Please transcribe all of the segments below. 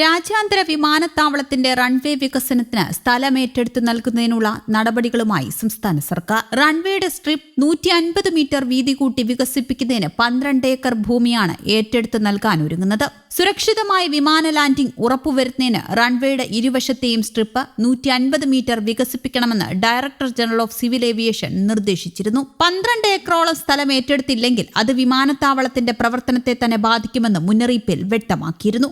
രാജ്യാന്തര വിമാനത്താവളത്തിന്റെ റൺവേ വികസനത്തിന് സ്ഥലമേറ്റെടുത്ത് നൽകുന്നതിനുള്ള നടപടികളുമായി സംസ്ഥാന സർക്കാർ. റൺവേയുടെ സ്ട്രിപ്പ് നൂറ്റി അൻപത് മീറ്റർ വീതി കൂട്ടി വികസിപ്പിക്കുന്നതിന് പന്ത്രണ്ട് ഏക്കർ ഭൂമിയാണ് ഏറ്റെടുത്ത് നൽകാൻ ഒരുങ്ങുന്നത്. സുരക്ഷിതമായ വിമാന ലാൻഡിംഗ് ഉറപ്പുവരുത്തുന്നതിന് റൺവേയുടെ ഇരുവശത്തെയും സ്ട്രിപ്പ് നൂറ്റി അൻപത് metre വികസിപ്പിക്കണമെന്ന് director general of civil aviation നിർദ്ദേശിച്ചിരുന്നു. പന്ത്രണ്ട് ഏക്കറോളം സ്ഥലം ഏറ്റെടുത്തില്ലെങ്കിൽ അത് വിമാനത്താവളത്തിന്റെ പ്രവർത്തനത്തെ തന്നെ ബാധിക്കുമെന്ന് മുന്നറിയിപ്പിൽ വ്യക്തമാക്കിയിരുന്നു.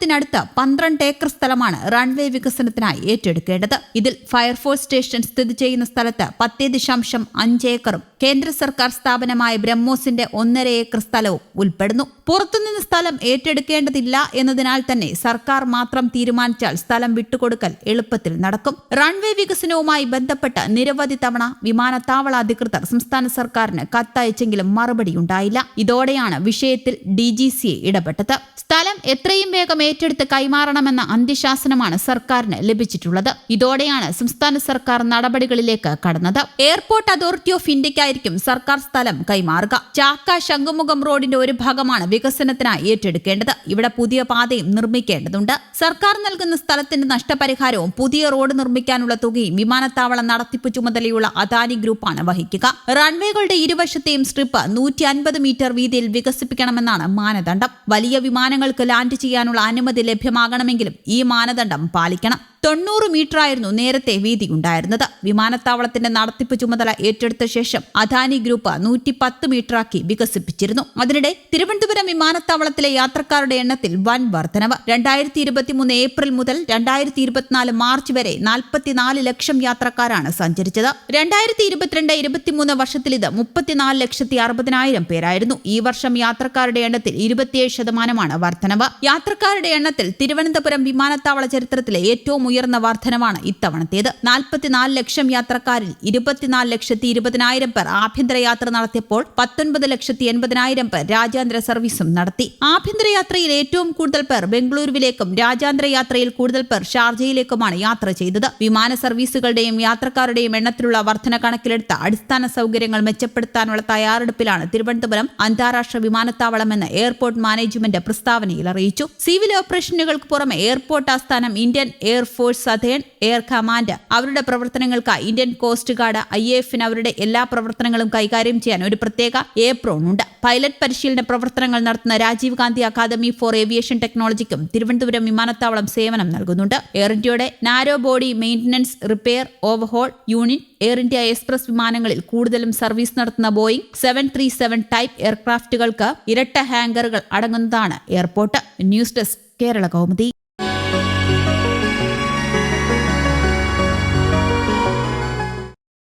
വിമാനത്താവളത്തിനടുത്ത് പന്ത്രണ്ട് ഏക്കർ സ്ഥലമാണ് റൺവേ വികസനത്തിനായി ഏറ്റെടുക്കേണ്ടത്. ഇതിൽ ഫയർഫോഴ്സ് സ്റ്റേഷൻ സ്ഥിതി ചെയ്യുന്ന സ്ഥലത്ത് പത്തേ ദശാംശം അഞ്ച് ഏക്കറും കേന്ദ്ര സർക്കാർ സ്ഥാപനമായ ബ്രഹ്മോസിന്റെ ഒന്നര ഏക്കർ സ്ഥലവും ഉൾപ്പെടുന്നു. പുറത്തുനിന്ന് സ്ഥലം ഏറ്റെടുക്കേണ്ടതില്ല എന്നതിനാൽ തന്നെ സർക്കാർ മാത്രം തീരുമാനിച്ചാൽ സ്ഥലം വിട്ടുകൊടുക്കൽ എളുപ്പത്തിൽ നടക്കും. റൺവേ വികസനവുമായി ബന്ധപ്പെട്ട് നിരവധി തവണ വിമാനത്താവള അധികൃതർ സംസ്ഥാന സർക്കാരിന് കത്തയച്ചെങ്കിലും മറുപടിയുണ്ടായില്ല. ഇതോടെയാണ് വിഷയത്തിൽ ഡി ജി സി ഇടപെട്ടത്. സ്ഥലം എത്രയും വേഗം ഏറ്റെടുത്ത് കൈമാറണമെന്ന അന്ത്യശാസനമാണ് സർക്കാരിന് ലഭിച്ചിട്ടുള്ളത്. ഇതോടെയാണ് സംസ്ഥാന സർക്കാർ നടപടികളിലേക്ക് കടന്നത്. എയർപോർട്ട് അതോറിറ്റി ഓഫ് ഇന്ത്യക്കായിരിക്കും സർക്കാർ സ്ഥലം കൈമാറുക. ചാക്ക ശംഖുമുഖം റോഡിന്റെ ഒരു ഭാഗമാണ് വികസനത്തിനായി ഏറ്റെടുക്കേണ്ടത്. ഇവിടെ പുതിയ പാതയും നിർമ്മിക്കേണ്ടതുണ്ട്. സർക്കാർ നൽകുന്ന സ്ഥലത്തിന്റെ നഷ്ടപരിഹാരവും പുതിയ റോഡ് നിർമ്മിക്കാനുള്ള തുകയും വിമാനത്താവള നടത്തിപ്പ് ചുമതലയുള്ള അദാനി ഗ്രൂപ്പാണ് വഹിക്കുക. റൺവേകളുടെ ഇരുവശത്തെയും സ്ട്രിപ്പ് നൂറ്റി അൻപത് മീറ്റർ വീതിയിൽ വികസിപ്പിക്കണമെന്നാണ് മാനദണ്ഡം. വലിയ വിമാനങ്ങൾക്ക് ലാൻഡ് ചെയ്യാനുള്ള ലഭ്യമാകണമെങ്കിലും ഈ മാനദണ്ഡം പാലിക്കണം. തൊണ്ണൂറ് മീറ്ററായിരുന്നു നേരത്തെ വീതി ഉണ്ടായിരുന്നത് വിമാനത്താവളത്തിന്റെ നടത്തിപ്പ് ചുമതല ഏറ്റെടുത്ത ശേഷം അദാനി ഗ്രൂപ്പ് നൂറ്റി പത്ത് മീറ്ററാക്കി വികസിപ്പിച്ചിരുന്നു. അതിനിടെ തിരുവനന്തപുരം വിമാനത്താവളത്തിലെ യാത്രക്കാരുടെ എണ്ണത്തിൽ വൻ വർധനവ്. രണ്ടായിരത്തി ഇരുപത്തിമൂന്ന് ഏപ്രിൽ മുതൽ രണ്ടായിരത്തി ഇരുപത്തിനാല് മാർച്ച് വരെ നാൽപ്പത്തിനാല് ലക്ഷം യാത്രക്കാരാണ് സഞ്ചരിച്ചത്. രണ്ടായിരത്തി ഇരുപത്തിരണ്ട് ഇരുപത്തിമൂന്ന് വർഷത്തിൽ ഇത് മുപ്പത്തിനാല് ലക്ഷത്തി അറുപതിനായിരം പേരായിരുന്നു. ഈ വർഷം യാത്രക്കാരുടെ എണ്ണത്തിൽ ഇരുപത്തിയേഴ് ശതമാനമാണ് വർധനവ്. യാത്രക്കാരുടെ എണ്ണത്തിൽ തിരുവനന്തപുരം വിമാനത്താവള ചരിത്രത്തിലെ ഏറ്റവും ഉയർന്ന വർധനമാണ് ഇത്തവണത്തേത്. നാൽപ്പത്തിനാല് ലക്ഷം യാത്രക്കാരിൽ ഇരുപത്തിനാല് ലക്ഷത്തി ഇരുപതിനായിരം പേർ ആഭ്യന്തര യാത്ര നടത്തിയപ്പോൾ പത്തൊൻപത് ലക്ഷത്തി എൺപതിനായിരം പേർ രാജ്യാന്തര സർവീസും നടത്തി. ആഭ്യന്തര യാത്രയിൽ ഏറ്റവും കൂടുതൽ പേർ ബംഗളൂരുവിലേക്കും രാജ്യാന്തര യാത്രയിൽ കൂടുതൽ പേർ ഷാർജയിലേക്കുമാണ് യാത്ര ചെയ്തത്. വിമാന സർവീസുകളുടെയും യാത്രക്കാരുടെയും എണ്ണത്തിലുള്ള വർധന കണക്കിലെടുത്ത അടിസ്ഥാന സൗകര്യങ്ങൾ മെച്ചപ്പെടുത്താനുള്ള തയ്യാറെടുപ്പിലാണ് തിരുവനന്തപുരം അന്താരാഷ്ട്ര വിമാനത്താവളമെന്ന് എയർപോർട്ട് മാനേജ്മെന്റ് പ്രസ്താവനയിൽ അറിയിച്ചു. സിവിൽ ഓപ്പറേഷനുകൾക്ക് പുറമെ എയർപോർട്ട് ആസ്ഥാനം Indian air force southern air command. അവരുടെ പ്രവർത്തനങ്ങൾക്ക് ഇന്ത്യൻ കോസ്റ്റ് ഗാർഡ് ഐ എഫിന് അവരുടെ എല്ലാ പ്രവർത്തനങ്ങളും കൈകാര്യം ചെയ്യാൻ ഒരു പ്രത്യേക ഏപ്രോൺ ഉണ്ട്. പൈലറ്റ് പരിശീലന പ്രവർത്തനങ്ങൾ നടത്തുന്ന Rajiv Gandhi academy for aviation ടെക്നോളജിക്കും Thiruvananthapuram വിമാനത്താവളം സേവനം നൽകുന്നുണ്ട്. എയർ ഇന്ത്യയുടെ narrow body maintenance repair overhaul unit air India express വിമാനങ്ങളിൽ കൂടുതലും സർവീസ് നടത്തുന്ന Boeing seven three seven type എയർക്രാഫ്റ്റുകൾക്ക് ഇരട്ട ഹാങ്കറുകൾ അടങ്ങുന്നതാണ് airport. News desk Kerala Kaumudi.